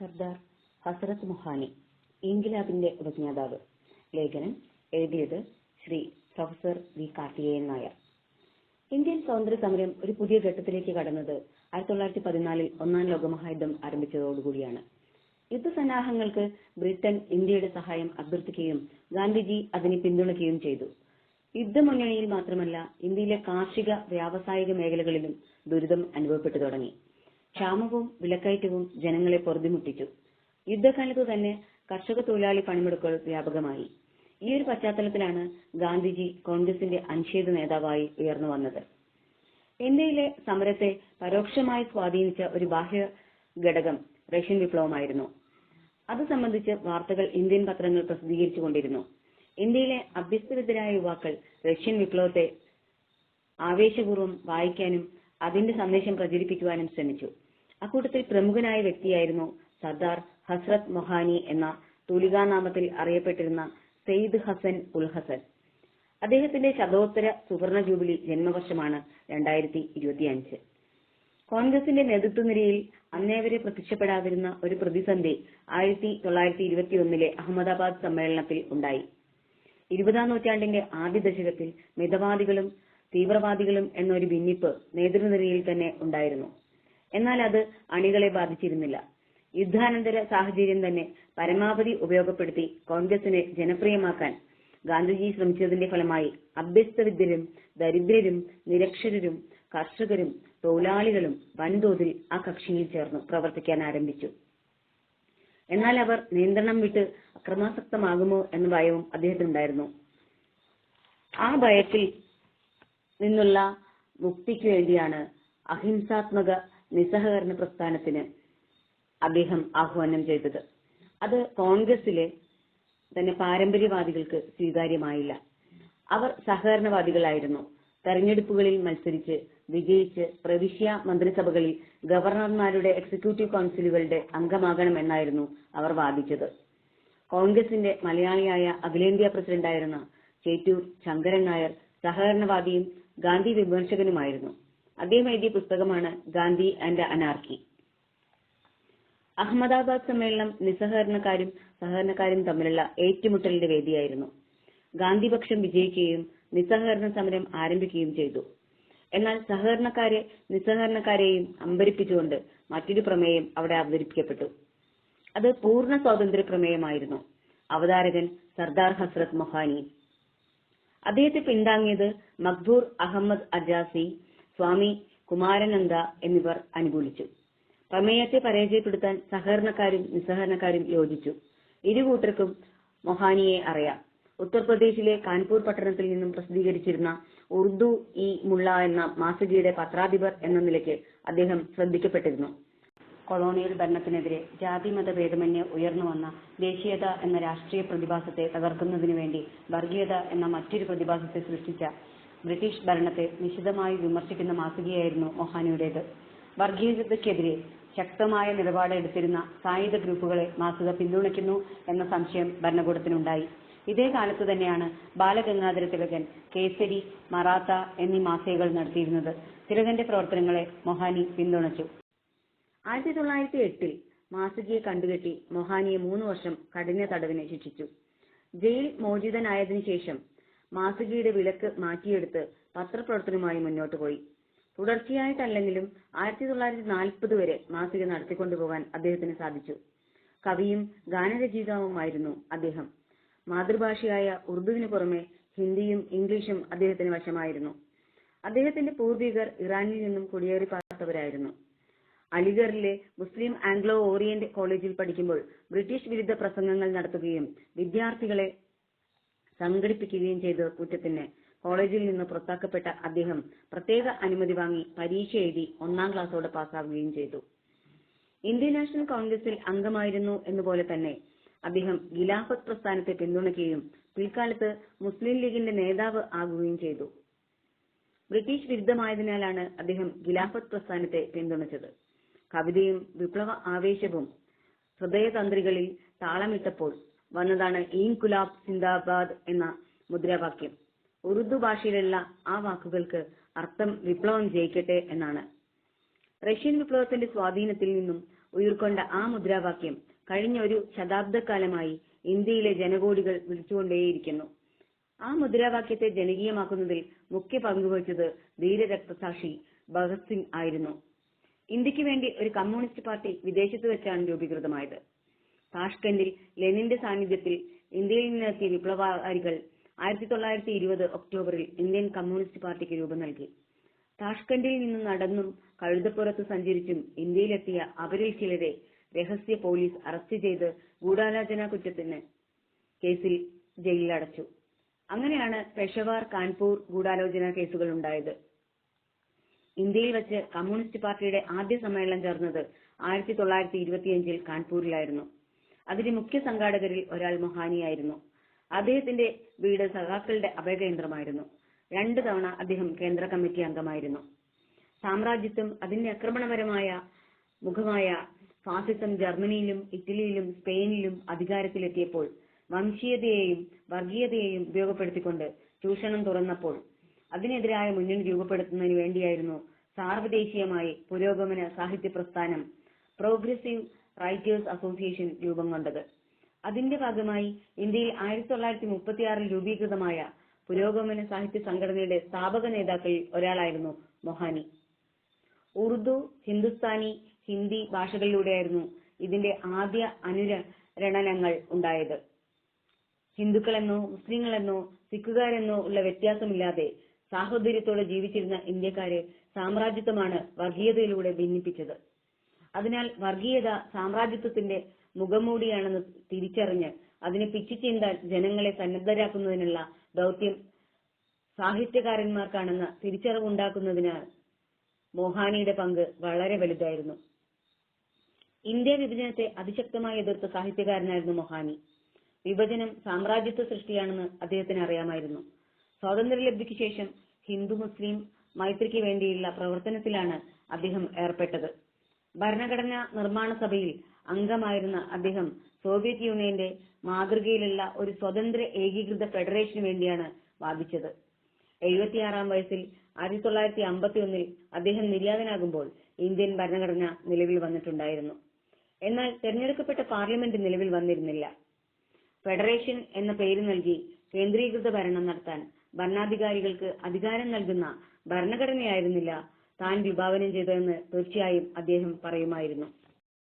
സർദാർ ഹസ്രത് മൊഹാനി ഇൻകിലാബിന്റെ ഉപജ്ഞാതാവ്. ലേഖനം എഴുതിയത് Shri professor V Karthikeyan Nair. Indian സ്വാതന്ത്ര്യ സമരം ഒരു പുതിയ ഘട്ടത്തിലേക്ക് കടന്നത് ആയിരത്തി തൊള്ളായിരത്തി പതിനാലിൽ ഒന്നാം ലോകമഹായുദ്ധം ആരംഭിച്ചതോടുകൂടിയാണ്. യുദ്ധസന്നാഹങ്ങൾക്ക് ബ്രിട്ടൻ ഇന്ത്യയുടെ സഹായം അഭ്യർത്ഥിക്കുകയും ഗാന്ധിജി അതിനെ പിന്തുണയ്ക്കുകയും ചെയ്തു. യുദ്ധമുന്നണിയിൽ മാത്രമല്ല ഇന്ത്യയിലെ കാർഷിക വ്യാവസായിക മേഖലകളിലും ദുരിതം അനുഭവപ്പെട്ടു തുടങ്ങി. ക്ഷാമവും വിലക്കയറ്റവും ജനങ്ങളെ പൊറുതിമുട്ടിച്ചു. യുദ്ധകാലത്ത് തന്നെ കർഷക തൊഴിലാളി പണിമുടക്കുകൾ വ്യാപകമായി. ഈ ഒരു പശ്ചാത്തലത്തിലാണ് ഗാന്ധിജി കോൺഗ്രസിന്റെ അനിഷേധ നേതാവായി ഉയർന്നു വന്നത്. ഇന്ത്യയിലെ സമരത്തെ പരോക്ഷമായി സ്വാധീനിച്ച ഒരു ബാഹ്യ ഘടകം റഷ്യൻ വിപ്ലവമായിരുന്നു. അത് സംബന്ധിച്ച് വാർത്തകൾ ഇന്ത്യൻ പത്രങ്ങൾ പ്രസിദ്ധീകരിച്ചുകൊണ്ടിരുന്നു ഇന്ത്യയിലെ അഭ്യസ്തവിദ്യരായ യുവാക്കൾ റഷ്യൻ വിപ്ലവത്തെ ആവേശപൂർവം വായിക്കാനും അതിന്റെ സന്ദേശം പ്രചരിപ്പിക്കുവാനും ശ്രമിച്ചു. അക്കൂട്ടത്തിൽ പ്രമുഖനായ വ്യക്തിയായിരുന്നു സർദാർ ഹസ്രത് മൊഹാനി എന്ന തൂലികാനാമത്തിൽ അറിയപ്പെട്ടിരുന്ന സെയ്ദ് ഹസൻ ഉൽ ഹസൻ. അദ്ദേഹത്തിന്റെ ശതോത്തര സുവർണ ജൂബിലി ജന്മവർഷമാണ് രണ്ടായിരത്തി ഇരുപത്തിയഞ്ച് കോൺഗ്രസിന്റെ നേതൃത്വ നിരയിൽ അന്നേവരെ പ്രത്യക്ഷപ്പെടാതിരുന്ന ഒരു പ്രതിസന്ധി ആയിരത്തി തൊള്ളായിരത്തി ഇരുപത്തിയൊന്നിലെ അഹമ്മദാബാദ് സമ്മേളനത്തിൽ ഉണ്ടായി. ഇരുപതാം നൂറ്റാണ്ടിന്റെ ആദ്യ ദശകത്തിൽ മിതവാദികളും തീവ്രവാദികളും എന്നൊരു ഭിന്നിപ്പ് നേതൃനിരയിൽ തന്നെ ഉണ്ടായിരുന്നു. എന്നാൽ അത് അണികളെ ബാധിച്ചിരുന്നില്ല. യുദ്ധാനന്തര സാഹചര്യം തന്നെ പരമാവധി ഉപയോഗപ്പെടുത്തി കോൺഗ്രസിനെ ജനപ്രിയമാക്കാൻ ഗാന്ധിജി ശ്രമിച്ചതിന്റെ ഫലമായി അഭ്യസ്തവിദ്യരും ദരിദ്രരും നിരക്ഷരരും കർഷകരും തൊഴിലാളികളും വൻതോതിൽ ആ കക്ഷിയിൽ ചേർന്ന് പ്രവർത്തിക്കാൻ ആരംഭിച്ചു. എന്നാൽ അവർ നിയന്ത്രണം വിട്ട് അക്രമാസക്തമാകുമോ എന്ന ഭയവും അദ്ദേഹത്തിനുണ്ടായിരുന്നു. ആ ഭയത്തിൽ നിന്നുള്ള മുക്തിക്ക് വേണ്ടിയാണ് അഹിംസാത്മക നിസ്സഹകരണ പ്രസ്ഥാനത്തിന് അദ്ദേഹം ആഹ്വാനം ചെയ്തത്. അത് കോൺഗ്രസിലെ തന്നെ പാരമ്പര്യവാദികൾക്ക് സ്വീകാര്യമായില്ല. അവർ സഹകരണവാദികളായിരുന്നു. തെരഞ്ഞെടുപ്പുകളിൽ മത്സരിച്ച് വിജയിച്ച് പ്രവിശ്യ മന്ത്രിസഭകളിൽ ഗവർണർമാരുടെ എക്സിക്യൂട്ടീവ് കൗൺസിലുകളുടെ അംഗമാകണമെന്നായിരുന്നു അവർ വാദിച്ചത്. കോൺഗ്രസിന്റെ മലയാളിയായ അഖിലേന്ത്യാ പ്രസിഡന്റായിരുന്ന ചേറ്റൂർ ശങ്കരൻ നായർ സഹകരണവാദിയും ഗാന്ധി വിമർശകനുമായിരുന്നു. അദ്ദേഹം എഴുതിയ പുസ്തകമാണ് ഗാന്ധി ആൻഡ് അനാർക്കി അഹമ്മദാബാദ് സമ്മേളനം നിസ്സഹകരണക്കാരും സഹകരണക്കാരും തമ്മിലുള്ള ഏറ്റുമുട്ടലിന്റെ വേദിയായിരുന്നു. ഗാന്ധിപക്ഷം വിജയിക്കുകയും നിസ്സഹകരണ സമരം ആരംഭിക്കുകയും ചെയ്തു. എന്നാൽ സഹകരണക്കാരെ നിസ്സഹകരണക്കാരെയും അമ്പരിപ്പിച്ചുകൊണ്ട് മറ്റൊരു പ്രമേയം അവിടെ അവതരിപ്പിക്കപ്പെട്ടു. അത് പൂർണ സ്വാതന്ത്ര്യ പ്രമേയമായിരുന്നു അവതാരകൻ സർദാർ ഹസ്രത് മൊഹാനി. അദ്ദേഹത്തെ പിന്താങ്ങിയത് മഖ്ദൂർ അഹമ്മദ് അജാസി സ്വാമി കുമാരനന്ദ എന്നിവർ അനുകൂലിച്ചു. പ്രമേയത്തെ പരാജയപ്പെടുത്താൻ സഹകരണക്കാരും നിസ്സഹകരണക്കാരും യോജിച്ചു. ഇരുകൂട്ടർക്കും മൊഹാനിയെ അറിയാം. ഉത്തർപ്രദേശിലെ കാൺപൂർ പട്ടണത്തിൽ നിന്നും പ്രസിദ്ധീകരിച്ചിരുന്ന ഉർദു ഇ മുള്ള എന്ന മാസികയുടെ പത്രാധിപർ എന്ന നിലയ്ക്ക് അദ്ദേഹം ശ്രദ്ധിക്കപ്പെട്ടിരുന്നു. കൊളോണിയൽ ഭരണത്തിനെതിരെ ജാതിമത ഭേദമന്യേ ഉയർന്നു വന്ന ദേശീയത എന്ന രാഷ്ട്രീയ പ്രതിഭാസത്തെ തകർക്കുന്നതിനു വേണ്ടി വർഗീയത എന്ന മറ്റൊരു പ്രതിഭാസത്തെ സൃഷ്ടിച്ച ബ്രിട്ടീഷ് ഭരണത്തെ നിശിതമായി വിമർശിക്കുന്ന മാസികയായിരുന്നു മൊഹാനിയുടേത്. വർഗീയതയ്ക്കെതിരെ ശക്തമായ നിലപാട് എടുത്തിരുന്ന സായുധ ഗ്രൂപ്പുകളെ മാസിക പിന്തുണയ്ക്കുന്നു എന്ന സംശയം ഭരണകൂടത്തിനുണ്ടായി. ഇതേ കാലത്ത് തന്നെയാണ് ബാലഗംഗാധര തിലകൻ കേസരി മറാത്ത എന്നീ മാസികകൾ നടത്തിയിരുന്നത്. തിലകന്റെ പ്രവർത്തനങ്ങളെ മൊഹാനി പിന്തുണച്ചു. ആയിരത്തി തൊള്ളായിരത്തി എട്ടിൽ മാസികയെ കണ്ടുകെട്ടി മൊഹാനിയെ മൂന്ന് വർഷം കഠിന തടവിന് ശിക്ഷിച്ചു. ജയിൽ മോചിതനായതിനു ശേഷം മാസികയുടെ വിലക്ക് മാറ്റിയെടുത്ത് പത്രപ്രവർത്തനവുമായി മുന്നോട്ട് പോയി. തുടർച്ചയായിട്ടല്ലെങ്കിലും ആയിരത്തി തൊള്ളായിരത്തി നാൽപ്പത് വരെ മാസിക നടത്തിക്കൊണ്ടുപോകാൻ അദ്ദേഹത്തിന് സാധിച്ചു. കവിയും ഗാനരചയിതാവുമായിരുന്നു അദ്ദേഹം. മാതൃഭാഷയായ ഉറുദുവിന് പുറമെ ഹിന്ദിയും ഇംഗ്ലീഷും അദ്ദേഹത്തിന് വശമായിരുന്നു. അദ്ദേഹത്തിന്റെ പൂർവികർ ഇറാനിൽ നിന്നും കുടിയേറി പാർത്തവരായിരുന്നു അലിഗറിലെ മുസ്ലിം ആംഗ്ലോ ഓറിയന്റ് കോളേജിൽ പഠിക്കുമ്പോൾ ബ്രിട്ടീഷ് വിരുദ്ധ പ്രസംഗങ്ങൾ നടത്തുകയും വിദ്യാർത്ഥികളെ സംഘടിപ്പിക്കുകയും ചെയ്ത കുറ്റത്തിന് കോളേജിൽ നിന്ന് പുറത്താക്കപ്പെട്ട അദ്ദേഹം പ്രത്യേക അനുമതി വാങ്ങി പരീക്ഷ എഴുതി ഒന്നാം ക്ലാസ്സോടെ പാസ്സാവുകയും ചെയ്തു. ഇന്ത്യൻ നാഷണൽ കോൺഗ്രസിൽ അംഗമായിരുന്നു എന്നുപോലെ തന്നെ അദ്ദേഹം ഖിലാഫത്ത് പ്രസ്ഥാനത്തെ പിന്തുണയ്ക്കുകയും പിൽക്കാലത്ത് മുസ്ലിം ലീഗിന്റെ നേതാവ് ആകുകയും ചെയ്തു. ബ്രിട്ടീഷ് വിരുദ്ധമായതിനാലാണ് അദ്ദേഹം ഖിലാഫത്ത് പ്രസ്ഥാനത്തെ പിന്തുണച്ചത്. കവിതയും വിപ്ലവ ആവേശവും ഹൃദയതന്ത്രികളിൽ താളമിട്ടപ്പോൾ വന്നതാണ് ഇൻകുലാബ് സിന്ദാബാദ് എന്ന മുദ്രാവാക്യം. ഉറുദു ഭാഷയിലുള്ള ആ വാക്കുകൾക്ക് അർത്ഥം വിപ്ലവം ജയിക്കട്ടെ എന്നാണ്. റഷ്യൻ വിപ്ലവത്തിന്റെ സ്വാധീനത്തിൽ നിന്നും ഉയർക്കൊണ്ട ആ മുദ്രാവാക്യം കഴിഞ്ഞ ഒരു ശതാബ്ദക്കാലമായി ഇന്ത്യയിലെ ജനകോടികൾ വിളിച്ചുകൊണ്ടേയിരിക്കുന്നു. ആ മുദ്രാവാക്യത്തെ ജനകീയമാക്കുന്നതിൽ മുഖ്യ പങ്കുവഹിച്ചത് ധീരരക്തസാക്ഷി ഭഗത് സിംഗ് ആയിരുന്നു. ഇന്ത്യയ്ക്ക് വേണ്ടി ഒരു കമ്മ്യൂണിസ്റ്റ് പാർട്ടി വിദേശത്ത് വെച്ചാണ് രൂപീകൃതമായത്. താഷ്കന്റിൽ ലെനിന്റെ സാന്നിധ്യത്തിൽ ഇന്ത്യയിൽ നിന്നെത്തിയ വിപ്ലവകാരികൾ ആയിരത്തി തൊള്ളായിരത്തി ഇരുപത് ഒക്ടോബറിൽ ഇന്ത്യൻ കമ്മ്യൂണിസ്റ്റ് പാർട്ടിക്ക് രൂപം നൽകി. താഷ്കന്റിൽ നിന്ന് നടന്നും കഴുതപ്പുറത്ത് സഞ്ചരിച്ചും ഇന്ത്യയിലെത്തിയ അവരിൽ ചിലരെ രഹസ്യ പോലീസ് അറസ്റ്റ് ചെയ്ത് ഗൂഢാലോചന കുറ്റത്തിന് കേസിൽ ജയിലിലടച്ചു. അങ്ങനെയാണ് പെഷവാർ കാൺപൂർ ഗൂഢാലോചന കേസുകൾ ഉണ്ടായത്. ഇന്ത്യയിൽ വെച്ച് കമ്മ്യൂണിസ്റ്റ് പാർട്ടിയുടെ ആദ്യ സമ്മേളനം ചേർന്നത് ആയിരത്തി തൊള്ളായിരത്തി ഇരുപത്തിയഞ്ചിൽ കാൺപൂരിലായിരുന്നു. അതിന്റെ മുഖ്യ സംഘാടകരിൽ ഒരാൾ മൊഹാനിയായിരുന്നു. അദ്ദേഹത്തിന്റെ വീട് സഖാക്കളുടെ അഭയകേന്ദ്രമായിരുന്നു. രണ്ടു തവണ അദ്ദേഹം കേന്ദ്ര കമ്മിറ്റി അംഗമായിരുന്നു. സാമ്രാജ്യത്വം അതിന്റെ ആക്രമണപരമായ മുഖമായ ഫാസിസം ജർമ്മനിയിലും ഇറ്റലിയിലും സ്പെയിനിലും അധികാരത്തിലെത്തിയപ്പോൾ വംശീയതയെയും വർഗീയതയെയും ഉപയോഗപ്പെടുത്തിക്കൊണ്ട് ചൂഷണം തുറന്നപ്പോൾ അതിനെതിരായ മുന്നണി രൂപപ്പെടുത്തുന്നതിന് വേണ്ടിയായിരുന്നു സാർവദേശീയമായി പുരോഗമന സാഹിത്യ പ്രസ്ഥാനം പ്രോഗ്രസീവ് റൈറ്റേഴ്സ് അസോസിയേഷൻ രൂപം കൊണ്ടത്. അതിന്റെ ഭാഗമായി ഇന്ത്യയിൽ ആയിരത്തി തൊള്ളായിരത്തി മുപ്പത്തിയാറിൽ രൂപീകൃതമായ പുരോഗമന സാഹിത്യ സംഘടനയുടെ സ്ഥാപക നേതാക്കളിൽ ഒരാളായിരുന്നു മൊഹാനി. ഉറുദു ഹിന്ദുസ്ഥാനി ഹിന്ദി ഭാഷകളിലൂടെയായിരുന്നു ഇതിന്റെ ആദ്യ അനുരണനങ്ങൾ ഉണ്ടായത്. ഹിന്ദുക്കളെന്നോ മുസ്ലിങ്ങളെന്നോ സിഖുകാരെന്നോ ഉള്ള വ്യത്യാസമില്ലാതെ സാഹോദര്യത്തോടെ ജീവിച്ചിരുന്ന ഇന്ത്യക്കാരെ സാമ്രാജ്യത്വമാണ് വർഗീയതയിലൂടെ ഭിന്നിപ്പിച്ചത്. അതിനാൽ വർഗീയത സാമ്രാജ്യത്വത്തിന്റെ മുഖംമൂടിയാണെന്ന് തിരിച്ചറിഞ്ഞ് അതിനെ പിച്ചിച്ചീന്താൻ ജനങ്ങളെ സന്നദ്ധരാക്കുന്നതിനുള്ള ദൗത്യം സാഹിത്യകാരന്മാർക്കാണെന്ന തിരിച്ചറിവുണ്ടാക്കുന്നതിനാൽ മോഹാനിയുടെ പങ്ക് വളരെ വലുതായിരുന്നു. ഇന്ത്യ വിഭജനത്തെ അതിശക്തമായി എതിർത്ത സാഹിത്യകാരനായിരുന്നു മൊഹാനി. വിഭജനം സാമ്രാജ്യത്വ സൃഷ്ടിയാണെന്ന് അദ്ദേഹത്തിന് അറിയാമായിരുന്നു. സ്വാതന്ത്ര്യലബ്ധിക്ക് ശേഷം ഹിന്ദു മുസ്ലിം മൈത്രിക്ക് വേണ്ടിയുള്ള പ്രവർത്തനത്തിലാണ് അദ്ദേഹം ഏർപ്പെട്ടത്. ഭരണഘടനാ നിർമ്മാണ സഭയിൽ അംഗമായിരുന്ന അദ്ദേഹം സോവിയറ്റ് യൂണിയന്റെ മാതൃകയിലുള്ള ഒരു സ്വതന്ത്ര ഏകീകൃത ഫെഡറേഷന് വേണ്ടിയാണ് വാദിച്ചത്. എഴുപത്തിയാറാം വയസ്സിൽ ആയിരത്തി തൊള്ളായിരത്തി അമ്പത്തി ഒന്നിൽ അദ്ദേഹം നിര്യാതനാകുമ്പോൾ ഇന്ത്യൻ ഭരണഘടന നിലവിൽ വന്നിട്ടുണ്ടായിരുന്നു. എന്നാൽ തെരഞ്ഞെടുക്കപ്പെട്ട പാർലമെന്റ് നിലവിൽ വന്നിരുന്നില്ല. ഫെഡറേഷൻ എന്ന പേര് നൽകി കേന്ദ്രീകൃത ഭരണം നടത്താൻ ഭരണാധികാരികൾക്ക് അധികാരം നൽകുന്ന ഭരണഘടനയായിരുന്നില്ല താൻ വിഭാവനം ചെയ്തതെന്ന് തീർച്ചയായും അദ്ദേഹം പറയുമായിരുന്നു.